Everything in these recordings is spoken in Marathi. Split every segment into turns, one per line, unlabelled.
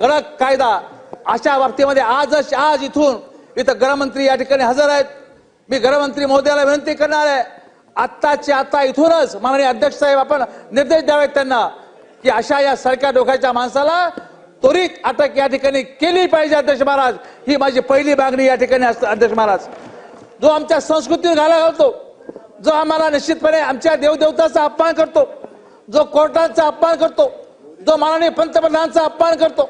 कडक कायदा अशा बाबतीमध्ये आजच आज इथून इथं गृहमंत्री या ठिकाणी हजर आहेत. मी गृहमंत्री महोदयाला विनंती करणार आहे आत्ताच्या आता इथूनच माननीय अध्यक्ष साहेब आपण निर्देश द्यावेत त्यांना की अशा या सरक्या डोक्याच्या माणसाला त्वरित अटक या ठिकाणी केली पाहिजे अध्यक्ष महाराज. ही माझी पहिली मागणी या ठिकाणी असते अध्यक्ष महाराज. जो आमच्या संस्कृतीवर घाला घालतो जो आम्हाला निश्चितपणे आमच्या देवदेवताचा अपमान करतो जो कोर्टाचा अपमान करतो जो माननीय पंतप्रधानांचा अपमान करतो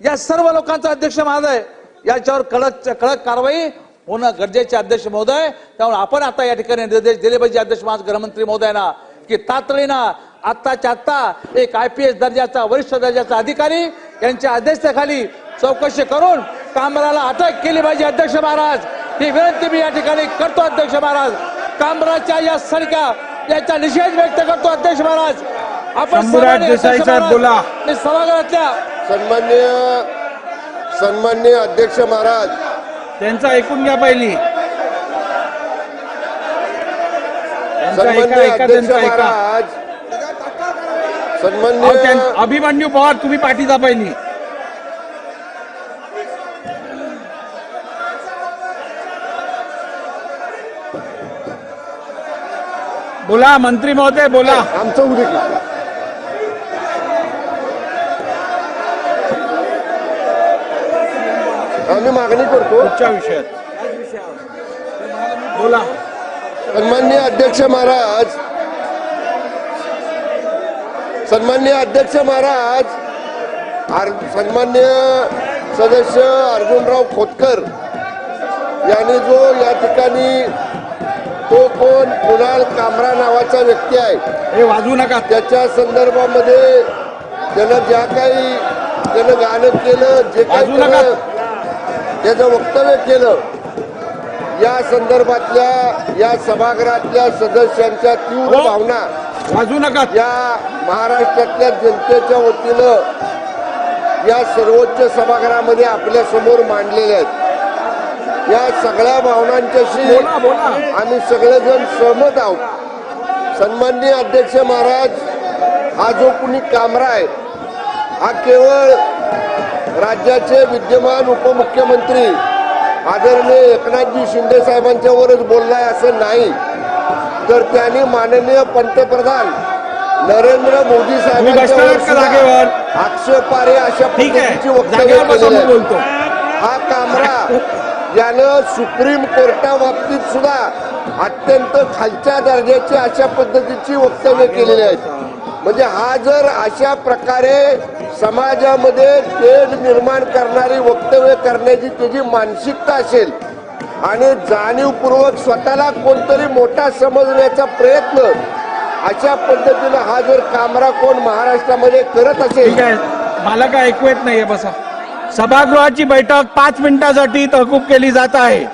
या सर्व लोकांचा अध्यक्ष महोदय याच्यावर कडक कडक कारवाई होणं गरजेचे अध्यक्ष महोदय. त्यामुळे आपण आता या ठिकाणी निर्देश दिले पाहिजे अध्यक्ष महाराज गृहमंत्री महोदयांना की तातडीनं आत्ताच्या आत्ता एक आय पी एस दर्जाचा वरिष्ठ दर्जाचा अधिकारी यांच्या अध्यक्षतेखाली चौकशी करून कामराला अटक केली पाहिजे अध्यक्ष महाराज. ही विनंती मी या ठिकाणी करतो अध्यक्ष महाराज. कामराच्या या सरक्या याचा निषेध व्यक्त करतो अध्यक्ष महाराज. आपण सभागृहातल्या
सन्मान्य सन्मान्य अध्यक्ष महाराज.
त्यांचं ऐकून घ्या पहिली.
सन्मान्य अध्यक्ष महाराज. सन्मान्य
अभिमन्यू पवार तुम्ही पाठीचा पहिली. बोला मंत्री महोदय बोला.
आमचं उद्या आम्ही मागणी करतो.
पुढच्या विषयात. बोला.
सन्मान्य अध्यक्ष महाराज. सन्मान्य अध्यक्ष महाराज. आर- सन्मान्य सदस्य अर्जुनराव खोतकर यांनी जो या ठिकाणी तो कोण कुणाल कामरा नावाचा व्यक्ती आहे.
हे वाजवू नका.
त्याच्या संदर्भामध्ये त्यानं ज्या काही त्यानं गाणं केलं जे काही
वाजवू नका.
त्यानं त्याचं वक्तव्य केलं या संदर्भातल्या या सभागृहातल्या सदस्यांच्या तीव्र
हो.
भावना
वाजवू नका.
या महाराष्ट्रातल्या जनतेच्या वतीनं या सर्वोच्च सभागृहामध्ये आपल्यासमोर मांडलेल्या आहेत. या सगळ्या भावनांच्याशी आम्ही सगळेजण सहमत आहोत. सन्माननीय अध्यक्ष महाराज हा जो कुणी कामरा आहे हा केवळ राज्याचे विद्यमान उपमुख्यमंत्री आदरणीय एकनाथजी शिंदे साहेबांच्यावरच बोललाय असं नाही तर त्यांनी माननीय पंतप्रधान नरेंद्र मोदी साहेबांच्यावर? सुद्धा आक्षेपार्ह अशा पद्धतीची वक्तव्य.
बोलतो
हा कामरा यानं सुप्रीम कोर्टाबाबतीत सुद्धा अत्यंत खालच्या दर्जाची अशा पद्धतीची वक्तव्य केलेली आहेत म्हणजे हा जर अशा प्रकारे समाजामध्ये तेढ निर्माण करणारी वक्तव्य करण्याची त्याची मानसिकता असेल आणि जाणीवपूर्वक स्वतःला कोणतरी मोठा समजण्याचा प्रयत्न अशा पद्धतीनं हा जर कामरा कोण महाराष्ट्रामध्ये करत असेल.
मला काय ऐकू येत नाहीये बसा. सभागृहाची बैठक पाच मिनिटासाठी तहकूब केली जात आहे.